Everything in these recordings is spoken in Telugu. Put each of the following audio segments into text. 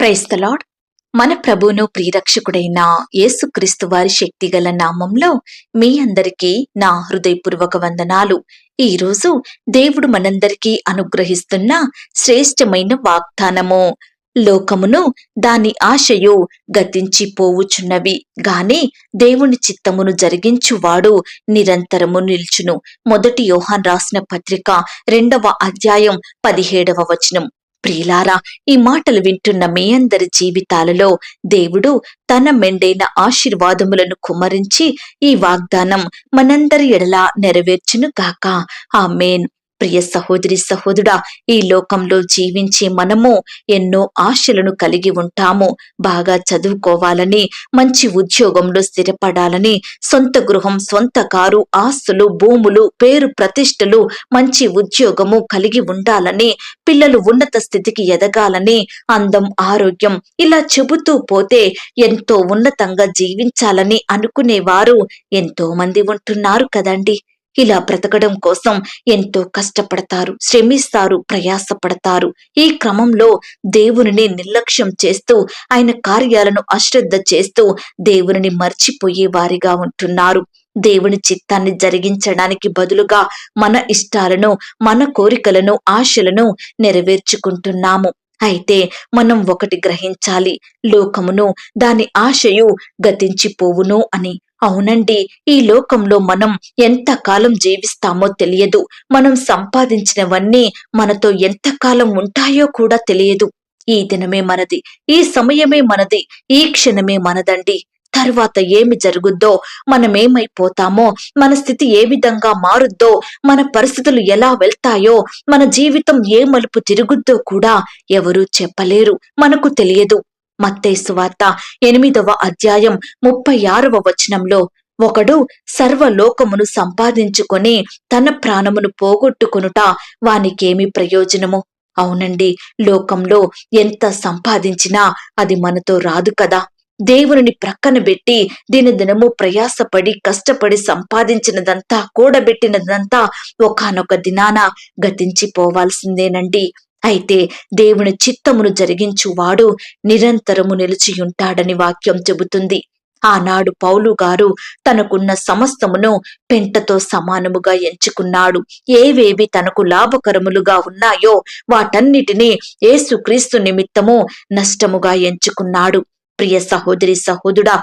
క్రైస్తలాడ్ మన ప్రభువును ప్రియరక్షకుడైన యేసుక్రీస్తు వారి శక్తిగల నామంలో మీ అందరికీ నా హృదయపూర్వక వందనాలు. ఈ రోజు దేవుడు మనందరికీ అనుగ్రహిస్తున్న శ్రేష్టమైన వాగ్దానము. లోకమును దాని ఆశయు గతించిపోవుచున్నవి. గాని దేవుని చిత్తమును జరిగించువాడు నిరంతరము నిల్చును. మొదటి యోహాన్ రాసిన పత్రిక రెండవ అధ్యాయం పదిహేడవ వచనం. ప్రియులారా ఈ మాటలు వింటున్న మీ అందరి జీవితాలలో దేవుడు తన మెండైన ఆశీర్వాదములను కుమరించి ఈ వాగ్దానం మనందరి ఎడలా నెరవేర్చును గాక. మేన్ ప్రియ సహోదరి సహోదరుడా ఈ లోకంలో జీవించే మనము ఎన్నో ఆశలను కలిగి ఉంటాము. బాగా చదువుకోవాలని మంచి ఉద్యోగంలో స్థిరపడాలని సొంత గృహం సొంత కారు ఆస్తులు భూములు పేరు ప్రతిష్టలు మంచి ఉద్యోగము కలిగి ఉండాలని పిల్లలు ఉన్నత స్థితికి ఎదగాలని అందం ఆరోగ్యం ఇలా చెబుతూ పోతే ఎంతో ఉన్నతంగా జీవించాలని అనుకునేవారు ఎంతో మంది ఉంటున్నారు కదండి. ఇలా బ్రతకడం కోసం ఎంతో కష్టపడతారు శ్రమిస్తారు ప్రయాసపడతారు. ఈ క్రమంలో దేవునిని నిర్లక్ష్యం చేస్తూ ఆయన కార్యాలను అశ్రద్ధ చేస్తూ దేవునిని మర్చిపోయే వారిగా ఉంటున్నారు. దేవుని చిత్తాన్ని జరిగించడానికి బదులుగా మన ఇష్టాలను మన కోరికలను ఆశలను నెరవేర్చుకుంటున్నాము. అయితే మనం ఒకటి గ్రహించాలి లోకమును దాని ఆశయు గతించిపోవును అని. అవునండి ఈ లోకంలో మనం ఎంతకాలం జీవిస్తామో తెలియదు. మనం సంపాదించినవన్నీ మనతో ఎంతకాలం ఉంటాయో కూడా తెలియదు. ఈ దినమే మనది ఈ సమయమే మనది ఈ క్షణమే మనదండి. తర్వాత ఏమి జరుగుద్దో మనమేమైపోతామో మన స్థితి ఏ విధంగా మారుద్దో మన పరిస్థితులు ఎలా వెళ్తాయో మన జీవితం ఏ మలుపు తిరుగుద్దో కూడా ఎవరూ చెప్పలేరు మనకు తెలియదు. మత్తేసు వార్త ఎనిమిదవ అధ్యాయం ముప్పై ఆరవ వచనంలో ఒకడు సర్వలోకమును సంపాదించుకొని తన ప్రాణమును పోగొట్టుకునుట వానికేమి ప్రయోజనము? అవునండి లోకంలో ఎంత సంపాదించినా అది మనతో రాదు కదా. దేవుని ప్రక్కన పెట్టి దీని దినము ప్రయాసపడి కష్టపడి సంపాదించినదంతా కూడబెట్టినదంతా ఒకానొక దినాన గతించిపోవాల్సిందేనండి. అయితే దేవుని చిత్తమును జరిగించువాడు నిరంతరము నిలిచియుంటాడని వాక్యం చెబుతుంది. ఆనాడు పౌలు గారు తనకున్న సమస్తమును పెంటతో సమానముగా ఎంచుకున్నాడు. ఏవేవి తనకు లాభకరములుగా ఉన్నాయో వాటన్నిటినీ ఏసుక్రీస్తు నిమిత్తము నష్టముగా ఎంచుకున్నాడు. ప్రియ సహోదరి సహోదుడా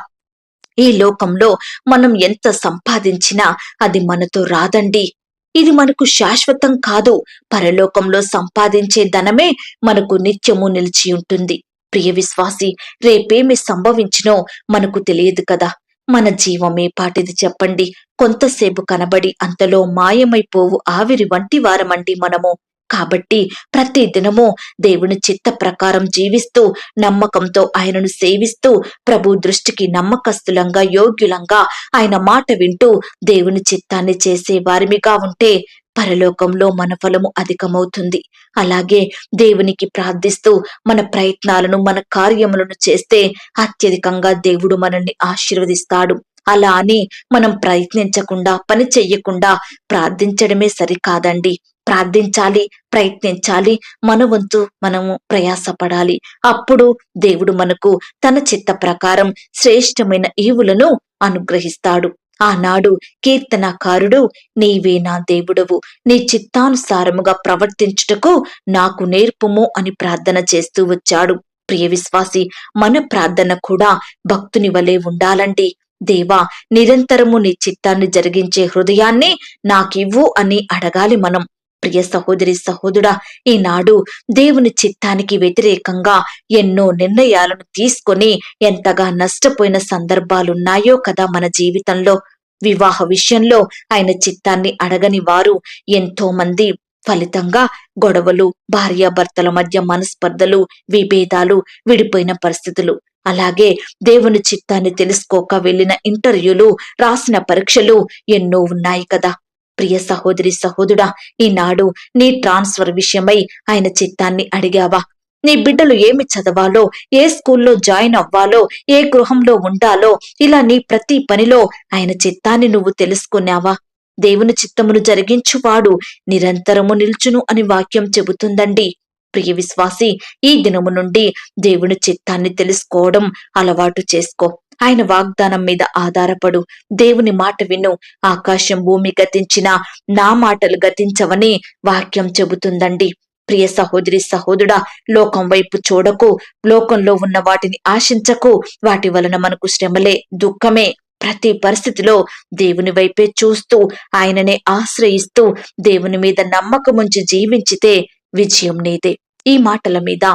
ఈ లోకంలో మనం ఎంత సంపాదించినా అది మనతో రాదండి. ఇది మనకు శాశ్వతం కాదు. పరలోకంలో సంపాదించే ధనమే మనకు నిత్యము నిలిచి ఉంటుంది. ప్రియ విశ్వాసి రేపేమి సంభవించినో మనకు తెలియదు కదా. మన జీవమే పాటిది చెప్పండి. కొంతసేపు కనబడి అంతలో మాయమైపోవు. ఆవిరి వంటి వారమండి మనము. కాబట్టి ప్రతి దినము దేవుని చిత్త ప్రకారం జీవిస్తూ నమ్మకంతో ఆయనను సేవిస్తూ ప్రభు దృష్టికి నమ్మకస్తులంగా యోగ్యులంగా ఆయన మాట వింటూ దేవుని చిత్తాన్ని చేసే వారిమిగా ఉంటే పరలోకంలో మన ఫలము అధికమవుతుంది. అలాగే దేవునికి ప్రార్థిస్తూ మన ప్రయత్నాలను మన కార్యములను చేస్తే అత్యధికంగా దేవుడు మనల్ని ఆశీర్వదిస్తాడు. అలా అని మనం ప్రయత్నించకుండా పని చెయ్యకుండా ప్రార్థించడమే సరికాదండి. ప్రార్థించాలి ప్రయత్నించాలి మనవంతు మనము ప్రయాసపడాలి. అప్పుడు దేవుడు మనకు తన చిత్త ప్రకారం శ్రేష్టమైన ఈవులను అనుగ్రహిస్తాడు. ఆనాడు కీర్తనకారుడు నీవే నా దేవుడవు నీ చిత్తానుసారముగా ప్రవర్తించుటకు నాకు నేర్పుము అని ప్రార్థన చేస్తూ వచ్చాడు. ప్రియ విశ్వాసి మన ప్రార్థన కూడా భక్తుని వలె ఉండాలండి. దేవా నిరంతరము నీ చిత్తాన్ని జరిగించే హృదయాన్ని నాకివ్వు అని అడగాలి మనం. ప్రియ సహోదరి సహోదరుడా ఈనాడు దేవుని చిత్తానికి వ్యతిరేకంగా ఎన్నో నిర్ణయాలను తీసుకొని ఎంతగా నష్టపోయిన సందర్భాలున్నాయో కదా మన జీవితంలో. వివాహ విషయంలో ఆయన చిత్తాన్ని అడగని వారు ఎంతో మంది ఫలితంగా గొడవలు భార్యాభర్తల మధ్య మనస్పర్ధలు విభేదాలు విడిపోయిన పరిస్థితులు. అలాగే దేవుని చిత్తాన్ని తెలుసుకోక వెళ్ళిన ఇంటర్వ్యూలు రాసిన పరీక్షలు ఎన్నో ఉన్నాయి కదా. ప్రియ సహోదరి సహోదుడా ఈనాడు నీ ట్రాన్స్ఫర్ విషయమై ఆయన చిత్తాన్ని అడిగావా? నీ బిడ్డలు ఏమి చదవాలో ఏ స్కూల్లో జాయిన్ అవ్వాలో ఏ గృహంలో ఉండాలో ఇలా నీ ప్రతి పనిలో ఆయన చిత్తాన్ని నువ్వు తెలుసుకున్నావా? దేవుని చిత్తమును జరిగించువాడు నిరంతరము నిల్చును అని వాక్యం చెబుతుందండి. ప్రియ విశ్వాసి ఈ దినము నుండి దేవుని చిత్తాన్ని తెలుసుకోవడం అలవాటు చేసుకో. ఆయన వాగ్దానం మీద ఆధారపడు. దేవుని మాట విను. ఆకాశం భూమి గతించిన నా మాటలు గతించవని వాక్యం చెబుతుందండి. ప్రియ సహోదరి సహోదరుడా లోకం వైపు చూడకు. లోకంలో ఉన్న వాటిని ఆశించకు. వాటి వలన మనకు శ్రమలే దుఃఖమే. ప్రతి పరిస్థితిలో దేవుని వైపే చూస్తూ ఆయననే ఆశ్రయిస్తూ దేవుని మీద నమ్మకముంచి జీవించితే విజయం నీదే. ఈ మాటల మీద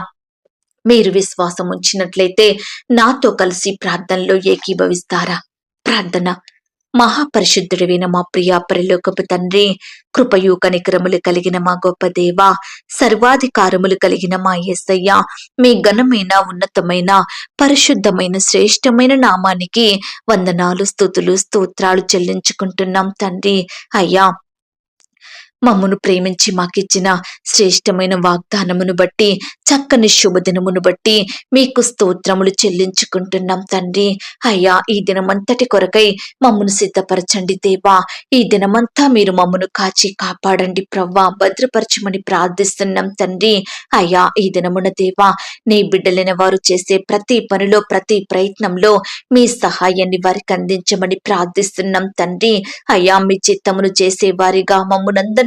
మీరు విశ్వాసం ఉంచినట్లయితే నాతో కలిసి ప్రార్థనలో ఏకీభవిస్తారా? ప్రార్థన. మహాపరిశుద్ధుడివైన మా ప్రియ పరిలోకపు తండ్రి కృపయు కనికరములు కలిగిన మా గొప్ప దేవ సర్వాధికారములు కలిగిన మా యేసయ్య మీ ఘనమైన ఉన్నతమైన పరిశుద్ధమైన శ్రేష్టమైన నామానికి వందనాలు స్థుతులు స్తోత్రాలు చెల్లించుకుంటున్నాం తండ్రి. అయ్యా మమ్మను ప్రేమించి మాకిచ్చిన శ్రేష్టమైన వాగ్దానమును బట్టి చక్కని శుభదినమును బట్టి మీకు స్తోత్రములు చెల్లించుకుంటున్నాం తండ్రి. అయ్యా ఈ దినమంతటి కొరకై మమ్మను సిద్ధపరచండి దేవా. ఈ దినమంతా మీరు మమ్మను కాచి కాపాడండి ప్రవ్వా. భద్రపరచమని ప్రార్థిస్తున్నాం తండ్రి. అయ్యా ఈ దినమున దేవా నీ బిడ్డలైన వారు చేసే ప్రతి పనిలో ప్రతి ప్రయత్నంలో మీ సహాయాన్ని వారికి అందించమని ప్రార్థిస్తున్నాం తండ్రి. అయ్యా మీ చిత్తమును చేసే వారిగా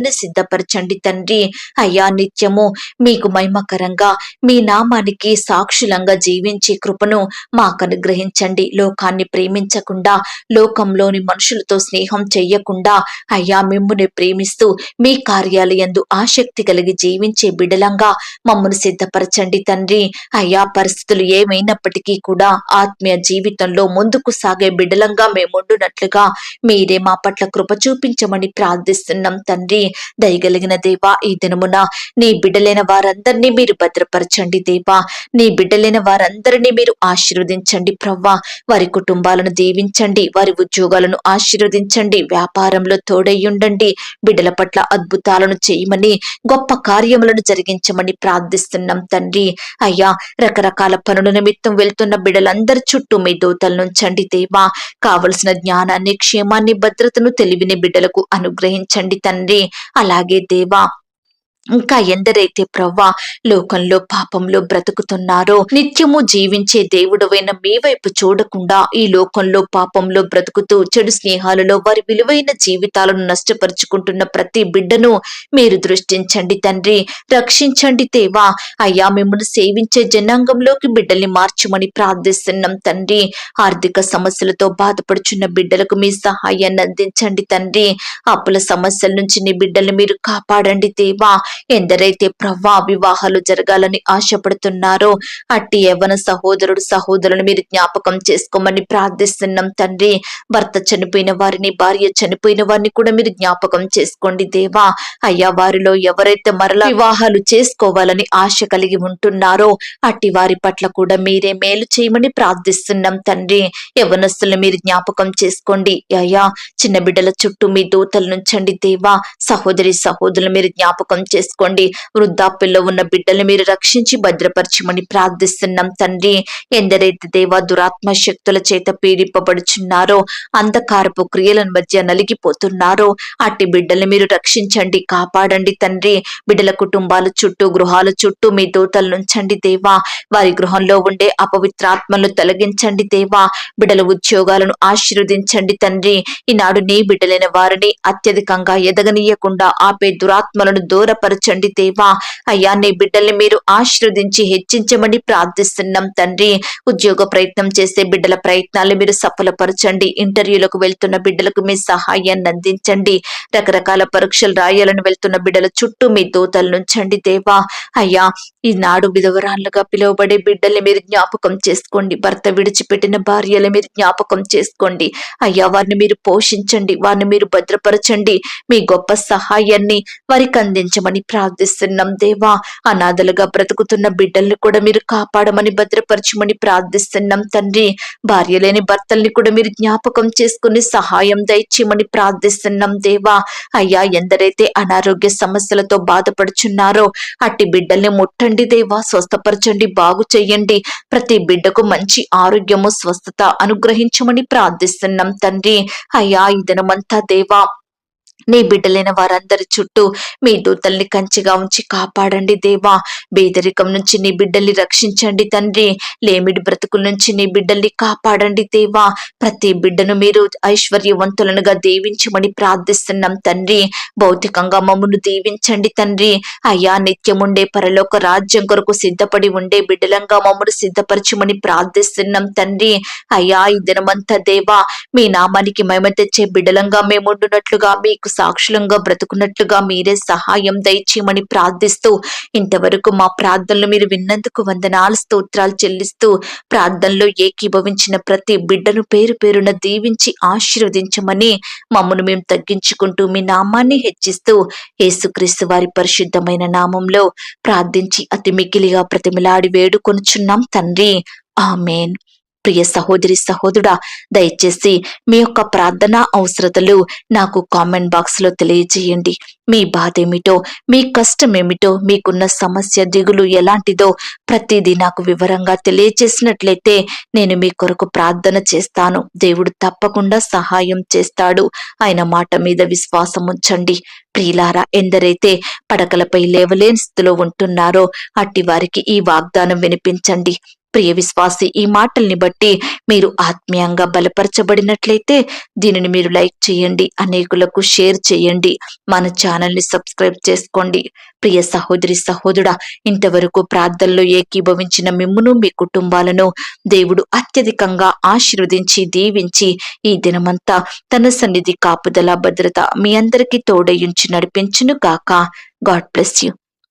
మమ్మనందరినీ సిద్ధపరచండి తండ్రి. అయ్యా నిత్యము మీకు మహిమకరంగా మీ నామానికి సాక్షులంగా జీవించే కృపను మాకు అనుగ్రహించండి. లోకాన్ని ప్రేమించకుండా లోకంలోని మనుషులతో స్నేహం చెయ్యకుండా అయ్యా మిమ్ముని ప్రేమిస్తూ మీ కార్యాలయందు ఆసక్తి కలిగి జీవించే బిడలంగా మమ్మను సిద్ధపరచండి తండ్రి. అయ్యా పరిస్థితులు ఏమైనప్పటికీ కూడా ఆత్మీయ జీవితంలో ముందుకు సాగే బిడలంగా మేముండునట్లుగా మీరే మా పట్ల కృప చూపించమని ప్రార్థిస్తున్నాం తండ్రి. దయగలిగిన దేవా ఈ దినమున నీ బిడ్డలైన వారందరినీ మీరు భద్రపరచండి దేవా. నీ బిడ్డలైన వారందరినీ మీరు ఆశీర్వదించండి ప్రవ్వా. వారి కుటుంబాలను దీవించండి వారి ఉద్యోగాలను ఆశీర్వదించండి వ్యాపారంలో తోడయ్యుండండి బిడ్డల పట్ల అద్భుతాలను చేయమని గొప్ప కార్యములను జరిగించమని ప్రార్థిస్తున్నాం తండ్రి. అయ్యా రకరకాల పనుల నిమిత్తం వెళ్తున్న బిడ్డలందరి చుట్టూ మీ దూతలు నుంచండి దేవా. కావలసిన జ్ఞానాన్ని క్షేమాన్ని భద్రతను తెలివిని బిడ్డలకు అనుగ్రహించండి తండ్రి. అలాగే దేవా ఇంకా ఎందరైతే ప్రవ్వా లోకంలో పాపంలో బ్రతుకుతున్నారో నిత్యము జీవించే దేవుడవైన మీ వైపు చూడకుండా ఈ లోకంలో పాపంలో బ్రతుకుతూ చెడు స్నేహాలలో వారి విలువైన జీవితాలను నష్టపరుచుకుంటున్న ప్రతి బిడ్డను మీరు దృష్టించండి తండ్రి. రక్షించండి దేవా. అయ్యా మిమ్మల్ని సేవించే జనాంగంలోకి బిడ్డల్ని మార్చమని ప్రార్థిస్తున్నాం తండ్రి. ఆర్థిక సమస్యలతో బాధపడుచున్న బిడ్డలకు మీ సహాయాన్ని అందించండి తండ్రి. అప్పుల సమస్యల నుంచి నీ బిడ్డల్ని మీరు కాపాడండి దేవా. ఎందరైతే ప్రవ్వా వివాహాలు జరగాలని ఆశపడుతున్నారో అట్టి యవ్వన సహోదరుడు సహోదరుని మీరు జ్ఞాపకం చేసుకోమని ప్రార్థిస్తున్నాం తండ్రి. భర్త చనిపోయిన వారిని భార్య చనిపోయిన వారిని కూడా మీరు జ్ఞాపకం చేసుకోండి దేవా. అయ్యా వారిలో ఎవరైతే మరలా వివాహాలు చేసుకోవాలని ఆశ కలిగి ఉంటున్నారో అట్టి వారి పట్ల కూడా మీరే మేలు చేయమని ప్రార్థిస్తున్నాం తండ్రి. యవనస్తులను మీరు జ్ఞాపకం చేసుకోండి. అయ్యా చిన్న బిడ్డల చుట్టూ మీ దూతలు నుంచండి దేవా. సహోదరి సహోదరులు మీరు జ్ఞాపకం చేసుకోండి వృద్ధాప్యంలో ఉన్న బిడ్డల్ని మీరు రక్షించి భద్రపరచమని ప్రార్థిస్తున్నాం తండ్రి. ఎందరైతే దేవా దురాత్మ శక్తుల చేత పీడింపబడుచున్నారో అంధకారపు క్రియల మధ్య నలిగిపోతున్నారో అట్టి బిడ్డల్ని మీరు రక్షించండి కాపాడండి తండ్రి. బిడ్డల కుటుంబాల చుట్టూ గృహాల చుట్టూ మీ దూతలు నుంచండి దేవా. వారి గృహంలో ఉండే అపవిత్రాత్మలు తొలగించండి దేవా. బిడ్డల ఉద్యోగాలను ఆశీర్వదించండి తండ్రి. ఈనాడు నీ బిడ్డలైన వారిని అత్యధికంగా ఎదగనీయకుండా ఆపే దురాత్మలను బలపరచండి దేవా. అయ్యా నీ బిడ్డల్ని మీరు ఆశీర్వదించి హెచ్చించమని ప్రార్థిస్తున్నాం తండ్రి. ఉద్యోగ ప్రయత్నం చేసే బిడ్డల ప్రయత్నాలు మీరు సఫలపరచండి. ఇంటర్వ్యూలకు వెళ్తున్న బిడ్డలకు మీ సహాయాన్ని అందించండి. రకరకాల పరీక్షలు రాయాలని వెళ్తున్న బిడ్డల చుట్టూ మీ దూతలు నుంచండి దేవా. అయ్యా ఈనాడు విధవరాళ్ళుగా పిలువబడే బిడ్డల్ని మీరు జ్ఞాపకం చేసుకోండి. భర్త విడిచిపెట్టిన భార్యలు మీరు జ్ఞాపకం చేసుకోండి. అయ్యా వారిని మీరు పోషించండి. వారిని మీరు భద్రపరచండి. మీ గొప్ప సహాయాన్ని వారికి అందించమని ప్రార్థిస్తున్నాం దేవా. అనాథలుగా బ్రతుకుతున్న బిడ్డల్ని కూడా మీరు కాపాడమని భద్రపరచమని ప్రార్థిస్తున్నాం తండ్రి. భార్య లేని భర్తల్ని కూడా మీరు జ్ఞాపకం చేసుకుని సహాయం దయచేయమని ప్రార్థిస్తున్నాం దేవా. అయ్యా ఎందరైతే అనారోగ్య సమస్యలతో బాధపడుచున్నారో అట్టి బిడ్డల్ని ముట్టండి దేవా స్వస్థపరచండి బాగు చెయ్యండి. ప్రతి బిడ్డకు మంచి ఆరోగ్యము స్వస్థత అనుగ్రహించమని ప్రార్థిస్తున్నాం తండ్రి. అయ్యా ఈ దినమంతా దేవా నీ బిడ్డలైన వారందరి చుట్టూ మీ దూతల్ని కంచిగా ఉంచి కాపాడండి దేవా. బేదరికం నుంచి నీ బిడ్డల్ని రక్షించండి తండ్రి. లేమిడి బ్రతుకుల నుంచి నీ బిడ్డల్ని కాపాడండి దేవా. ప్రతి బిడ్డను మీరు ఐశ్వర్యవంతులనుగా దీవించమని ప్రార్థిస్తున్నాం తండ్రి. భౌతికంగా మమ్మను దీవించండి తండ్రి. అయ్యా నిత్యముండే పరలోక రాజ్యం కొరకు సిద్ధపడి ఉండే బిడ్డలంగా మమ్మను సిద్ధపరచమని ప్రార్థిస్తున్నాం తండ్రి. అయ్యా ఈ దినమంతా దేవా మీ నామానికి మహిమ తెచ్చే బిడ్డలంగా మేము మీ మీకు సాక్షులంగా బ్రతుకున్నట్లుగా మీరే సహాయం దయచేయమని ప్రార్థిస్తూ ఇంతవరకు మా ప్రార్థనలు మీరు విన్నందుకు వందనాలు స్తోత్రాలు చెల్లిస్తూ ప్రార్థనలో ఏకీభవించిన ప్రతి బిడ్డను పేరు పేరున దీవించి ఆశీర్వదించమని మమ్మను మేము తగ్గించుకుంటూ మీ నామాన్ని హెచ్చిస్తూ యేసుక్రీస్తు వారి పరిశుద్ధమైన నామంలో ప్రార్థించి అతి మిగిలిగా ప్రతిమిలాడి వేడుకొనుచున్నాం తండ్రి. ఆమెన్. ప్రియ సహోదరి సహోదరుడా దయచేసి మీ యొక్క ప్రార్థన అవసరతలు నాకు కామెంట్ బాక్స్లో తెలియజేయండి. మీ బాధ ఏమిటో మీ కష్టం ఏమిటో మీకున్న సమస్య దిగులు ఎలాంటిదో ప్రతిదీ నాకు వివరంగా తెలియజేసినట్లయితే నేను మీ కొరకు ప్రార్థన చేస్తాను. దేవుడు తప్పకుండా సహాయం చేస్తాడు. ఆయన మాట మీద విశ్వాసం ఉంచండి. ప్రియులారా ఎందరైతే పడకలపై లేవలేని స్థితిలో ఉంటున్నారో అట్టి వారికి ఈ వాగ్దానం వినిపించండి. ప్రియ విశ్వాసి ఈ మాటల్ని బట్టి మీరు ఆత్మీయంగా బలపరచబడినట్లయితే దీనిని మీరు లైక్ చేయండి అనేకులకు షేర్ చేయండి మన ఛానల్ని సబ్స్క్రైబ్ చేసుకోండి. ప్రియ సహోదరి సహోదరుడా ఇంతవరకు ప్రార్థనలో ఏకీభవించిన మిమ్మును మీ కుటుంబాలను దేవుడు అత్యధికంగా ఆశీర్వదించి దీవించి ఈ దినమంతా తన సన్నిధి కాపుదల భద్రత మీ అందరికీ తోడయించి నడిపించును కాక గాడ్ బ్లెస్ యూ.